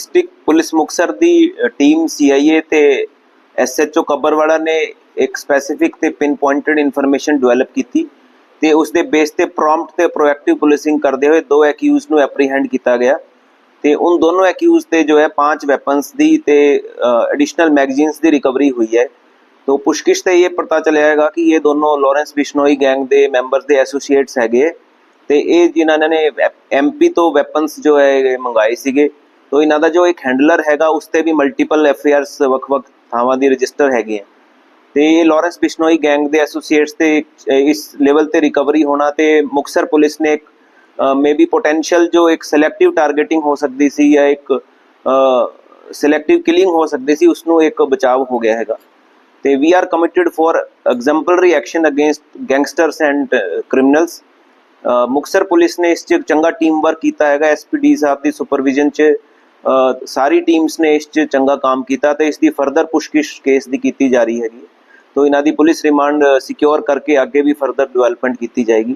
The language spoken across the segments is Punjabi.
ਡਿਸਟ੍ਰਿਕਟ ਪੁਲਿਸ ਮੁਕਤਸਰ ਦੀ ਟੀਮ ਸੀਆਈਏ ਤੇ ਐਸਐਚਓ ਕਬਰਵਾਲਾ ਨੇ ਇੱਕ ਸਪੈਸੀਫਿਕ ਤੇ ਪਿਨ ਪੁਆਇੰਟਡ ਇਨਫੋਰਮੇਸ਼ਨ ਡਿਵੈਲਪ ਕੀਤੀ ਤੇ ਉਸ ਦੇ ਬੇਸ ਤੇ ਪ੍ਰੌਮਪਟ ਤੇ ਪ੍ਰੋਐਕਟਿਵ ਪੁਲਿਸਿੰਗ ਕਰਦੇ ਹੋਏ ਦੋ ਐਕਿਊਜ਼ ਨੂੰ ਐਪਰੀਹੈਂਡ ਕੀਤਾ ਗਿਆ ਤੇ ਉਨ ਦੋਨੋਂ ਐਕਿਊਜ਼ ਤੇ ਜੋ ਹੈ ਪੰਜ ਵੈਪਨਸ ਦੀ ਤੇ ਐਡੀਸ਼ਨਲ ਮੈਗਜ਼ੀਨਸ ਦੀ ਰਿਕਵਰੀ ਹੋਈ ਹੈ तो पुष्किश से ये पता चला हैगा कि ये दोनों लॉरेंस बिश्नोई गैंग ਦੇ ਮੈਂਬਰਸ ਦੇ ਐਸੋਸੀਏਟਸ ਹੈਗੇ ਤੇ ਇਹ ਜਿਨ੍ਹਾਂ ਨੇ ਐਮਪੀ ਤੋਂ ਵੈਪਨਸ ਜੋ ਹੈ ਇਹ ਮੰਗਾਏ ਸੀਗੇ ਤੋਂ ਇਹਨਾਂ ਦਾ ਜੋ ਇੱਕ ਹੈਂਡਲਰ ਹੈਗਾ, ਉਸ ਤੇ ਵੀ ਮਲਟੀਪਲ ਐਫ ਆਈ ਆਰਸ ਵੱਖ-ਵੱਖ ਥਾਵਾਂ ਦੀ ਰਜਿਸਟਰ ਹੈਗੇ ਹੈ ਤੇ ਇਹ ਲਾਰੈਂਸ ਬਿਸ਼ਨੋਈ ਗੈਂਗ ਦੇ ਐਸੋਸੀਏਟਸ ਤੇ ਇਸ ਲੈਵਲ ਤੇ ਰਿਕਵਰੀ ਹੋਣਾ ਤੇ ਮੁਕਸਰ ਪੁਲਿਸ ਨੇ ਇੱਕ ਮੇਬੀ ਪੋਟੈਂਸ਼ੀਅਲ ਜੋ ਇੱਕ ਸਿਲੈਕਟਿਵ ਟਾਰਗੇਟਿੰਗ ਹੋ ਸਕਦੀ ਸੀ ਜਾਂ ਇੱਕ ਸਿਲੈਕਟਿਵ ਕਿਲਿੰਗ ਹੋ ਸਕਦੀ ਸੀ ਉਸ ਨੂੰ ਇੱਕ ਬਚਾਅ ਹੋ ਗਿਆ ਹੈਗਾ। ਤੇ we are committed for exemplary action against gangsters and criminals Muktsar police ਨੇ ਇਸ 'ਚ ਚੰਗਾ ਟੀਮ ਵਰਕ ਕੀਤਾ ਹੈਗਾ ਐਸਪੀਡੀ ਸਾਹਿਬ ਦੀ ਸੁਪਰਵਿਜ਼ਨ 'ਚ। ਸਾਰੀ ਟੀਮਸ ਨੇ ਇਸ 'ਚ ਚੰਗਾ ਕੰਮ ਕੀਤਾ ਤੇ ਇਸ ਦੀ ਫਰਦਰ ਪੁਸ਼ਕਿਸ਼ ਕੇਸ ਦੀ ਕੀਤੀ ਜਾ ਰਹੀ ਹੈਗੀ ਤੋ ਇਹਨਾਂ ਦੀ ਪੁਲਿਸ ਰਿਮਾਂਡ ਸਿਕਿਉਰ ਕਰਕੇ ਅੱਗੇ ਵੀ ਫਰਦਰ ਡਿਵੈਲਪਮੈਂਟ ਕੀਤੀ ਜਾਏਗੀ।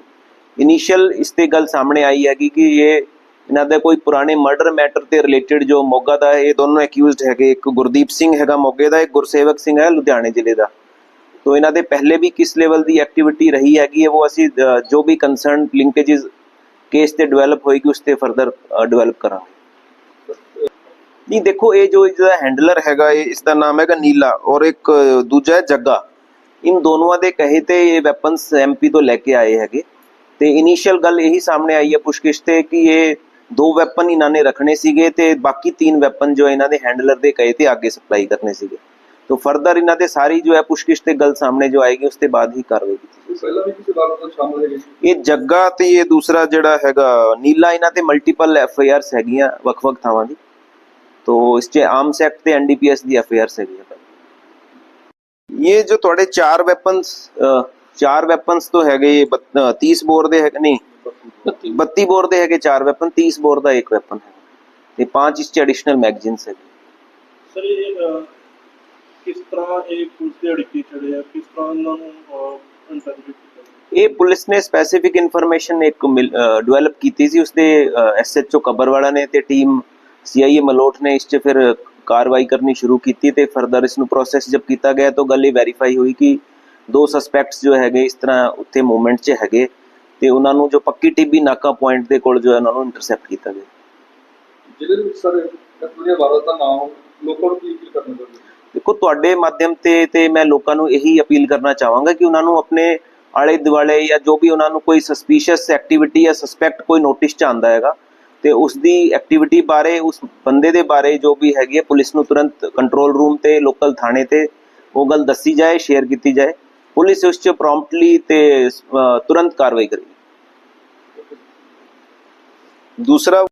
ਇਨੀਸ਼ੀਅਲ ਇਸ ਤੇ ਗੱਲ ਸਾਹਮਣੇ ਆਈ ਹੈਗੀ ਕਿ ਇਹ ਇਹਨਾਂ ਦਾ ਕੋਈ ਪੁਰਾਣੇ ਮਰਡਰ ਮੈਟਰ ਤੇ ਰਿਲੇਟਡ ਜੋ ਮੋਗਾ ਦਾ ਇਹ ਦੋਨੋਂ ਐਕਿਊਜ਼ਡ ਹੈਗੇ। ਇੱਕ ਗੁਰਦੀਪ ਸਿੰਘ ਹੈਗਾ ਮੋਗੇ ਦਾ, ਇੱਕ ਗੁਰਸੇਵਕ ਸਿੰਘ ਹੈ ਲੁਧਿਆਣੇ ਜ਼ਿਲ੍ਹੇ ਦਾ। ਤੋ ਇਹਨਾਂ ਦੇ ਪਹਿਲੇ ਵੀ ਕਿਸ ਲੈਵਲ ਦੀ ਐਕਟੀਵਿਟੀ ਰਹੀ ਹੈਗੀ ਹੈ, ਉਹ ਅਸੀਂ ਜੋ ਵੀ ਕੰਸਰਨ ਲਿੰਕੇजेस ਕੇਸ ਤੇ ਡਿਵੈਲਪ ਹੋਏਗੀ, ਉਸ ਤੇ ਫਰਦਰ ਡਿਵੈਲਪ ਕਰਾਂਗੇ। ਨਹੀਂ ਦੇਖੋ ਇਹ ਜੋ ਇਹਦਾ ਹੈਂਡਲਰ ਹੈਗਾ ਇਹ ਇਸ ਦਾ ਨਾਮ ਹੈਗਾ ਨੀਲਾ ਔਰ ਇੱਕ ਦੂਜਾ ਹੈ ਜੱਗਾ। ਇਨ ਦੋਨੋਂ ਦੇ ਕਹੇ ਤੇ ਇਹ ਵੈਪਨਸ ਐਮਪੀ ਤੋਂ ਲੈ ਕੇ ਆਏ ਹੈਗੇ। ਤੇ ਇਨੀਸ਼ੀਅਲ ਗੱਲ ਇਹੀ ਸਾਹਮਣੇ ਆਈ ਹੈ ਪੁਸ਼ਕਿਸ਼ ਤੇ ਕਿ ਇਹ ਦੋ ਵੈਪਨ ਇਹਨਾਂ ਨੇ ਰੱਖਣੇ ਸੀਗੇ ਤੇ ਬਾਕੀ ਤਿੰਨ ਵੈਪਨ ਜੋ ਇਹਨਾਂ ਦੇ ਹੈਂਡਲਰ ਦੇ ਕਹੇ ਤੇ ਅੱਗੇ ਸਪਲਾਈ ਕਰਨੇ ਸੀਗੇ। ਤੋ ਫਰਦਰ ਇਹਨਾਂ ਦੇ ਸਾਰੀ ਜੋ ਹੈ ਪੁਸ਼ਕਿਸ਼ ਤੇ ਗੱਲ ਸਾਹਮਣੇ ਜੋ ਆਏਗੀ ਉਸ ਤੇ ਬਾਅਦ ਹੀ ਕਾਰਵਾਈ ਕੀਤੀ ਪਹਿਲਾਂ ਵੀ ਕਿਸੇ ਵਾਰ ਤੋਂ ਸ਼ਾਮਲ ਹੈਗੇ ਇਹ ਜੱਗਾ ਤੇ ਇਹ ਦੂਸਰਾ ਜਿਹੜਾ ਹੈਗਾ ਨੀਲਾ ਇਹਨਾਂ ਤੇ ਮਲਟੀਪਲ ਐਫ ਆਈ ਆਰਸ ਹੈਗੀਆਂ ਵੱਖ-ਵੱਖ ਥਾਵਾਂ ਦੀ। ਤੋ ਇਸ 'ਚ ਆਰਮਸ ਐਕਟ ਤੇ ਐਨਡੀਪੀਐਸ ਦੀ ਆਰਸ ਹੈਗੀਆਂ ਇਹ ਜੋ ਤੁਹਾਡੇ ਚਾਰ ਵੈਪਨਸ ਚਾਰ ਵੈਪਨਸ ਤੋਂ ਹੈਗੇ ਇਹ ਬੱਤ- ਅ, 30 ਬੋਰ ਦੇ ਹੈਗੇ ਨਹੀਂ 32 ਬੋਰ ਦੇ ਹੈਗੇ ਚਾਰ ਵੈਪਨ 30 ਬੋਰ ਦਾ ਇੱਕ ਵੈਪਨ ਹੈ ਤੇ ਪੰਜ ਇਸ 'ਚ ਐਡੀਸ਼ਨਲ ਮੈਗਜ਼ੀਨਸ ਹੈਗੇ ਸਰ ਇਹ ਕਿਸ ਤਰ੍ਹਾਂ ਇਹ ਪੁਲਿਸ ਦੇ ਅੜਿੱਕੇ ਚੜੇ ਆ ਕਿਸ ਤਰ੍ਹਾਂ ਇਹਨਾਂ ਨੂੰ ਇਹ ਪੁਲਿਸ ਨੇ ਸਪੈਸੀਫਿਕ ਇਨਫੋਰਮੇਸ਼ਨ ਇੱਕ ਡਿਵੈਲਪ ਕੀਤੀ ਸੀ ਉਸਦੇ ਐਸਐਚਓ ਕਬਰਵਾਲਾ ਨੇ ਤੇ ਟੀਮ ਸੀਆਈਏ ਮਲੋਟ ਨੇ ਇਸ 'ਚ ਫਿਰ ਕਾਰਵਾਈ ਕਰਨੀ ਸ਼ੁਰੂ ਕੀਤੀ ਤੇ ਫਰਦਰ ਇਸ ਨੂੰ ਪ੍ਰੋਸੈਸ ਜਬ ਕੀਤਾ ਗਿਆ ਤਾਂ ਗੱਲ ਇਹ ਵੈਰੀਫਾਈ ਹੋਈ ਕਿ ਦੋ ਸਸਪੈਕਟਸ ਜੋ ਹੈਗੇ ਇਸ ਤਰ੍ਹਾਂ ਉੱਥੇ ਮੂਵਮੈਂਟ 'ਚ ਹੈਗੇ ਤੇ ਉਹਨਾਂ ਨੂੰ ਜੋ ਪੱਕੀ ਟਿੱਬੀ ਨਾਕਾ ਪੁਆਇੰਟ ਦੇ ਕੋਲ ਜੋ ਹੈ ਉਹਨਾਂ ਨੂੰ ਇੰਟਰਸੈਪਟ ਕੀਤਾ ਗਿਆ। ਵਿੱਚ ਸਰ ਕਤਲੀਆਂ ਵਾਰਦਾਤ ਦਾ ਨਾਮ ਲੋਕਾਂ ਨੂੰ ਕੀ ਕੀ ਕਰਨਾ ਚਾਹੁੰਦੇ ਦੇਖੋ ਤੁਹਾਡੇ ਮਾਧਿਅਮ ਤੇ ਤੇ ਮੈਂ ਲੋਕਾਂ ਨੂੰ ਇਹੀ ਅਪੀਲ ਕਰਨਾ ਚਾਹਾਂਗਾ ਕਿ ਉਹਨਾਂ ਨੂੰ ਆਪਣੇ ਆਲੇ ਦੁਆਲੇ ਜਾਂ ਜੋ ਵੀ ਉਹਨਾਂ ਨੂੰ ਕੋਈ ਸਸਪੀਸ਼ੀਅਸ ਐਕਟੀਵਿਟੀ ਜਾਂ ਸਸਪੈਕਟ ਕੋਈ ਨੋਟਿਸ ਚ ਆਂਦਾ ਹੈਗਾ ਤੇ ਉਸ ਦੀ ਐਕਟੀਵਿਟੀ ਬਾਰੇ, ਉਸ ਬੰਦੇ ਦੇ ਬਾਰੇ ਜੋ ਵੀ ਹੈਗੀ ਹੈ, ਪੁਲਿਸ ਨੂੰ ਤੁਰੰਤ ਕੰਟਰੋਲ ਰੂਮ ਤੇ ਲੋਕਲ ਥਾਣੇ ਤੇ ਉਹ ਗੱਲ ਦੱਸੀ ਜਾਏ ਸ਼ੇਅਰ ਕੀਤੀ ਜਾਏ। ਪੁਲਿਸ ਉਸ 'ਚ ਪ੍ਰੋਮਪਟਲੀ ਤੇ ਤੁਰੰਤ ਕਾਰਵਾਈ ਕਰੇਗੀ। ਦੂਸਰਾ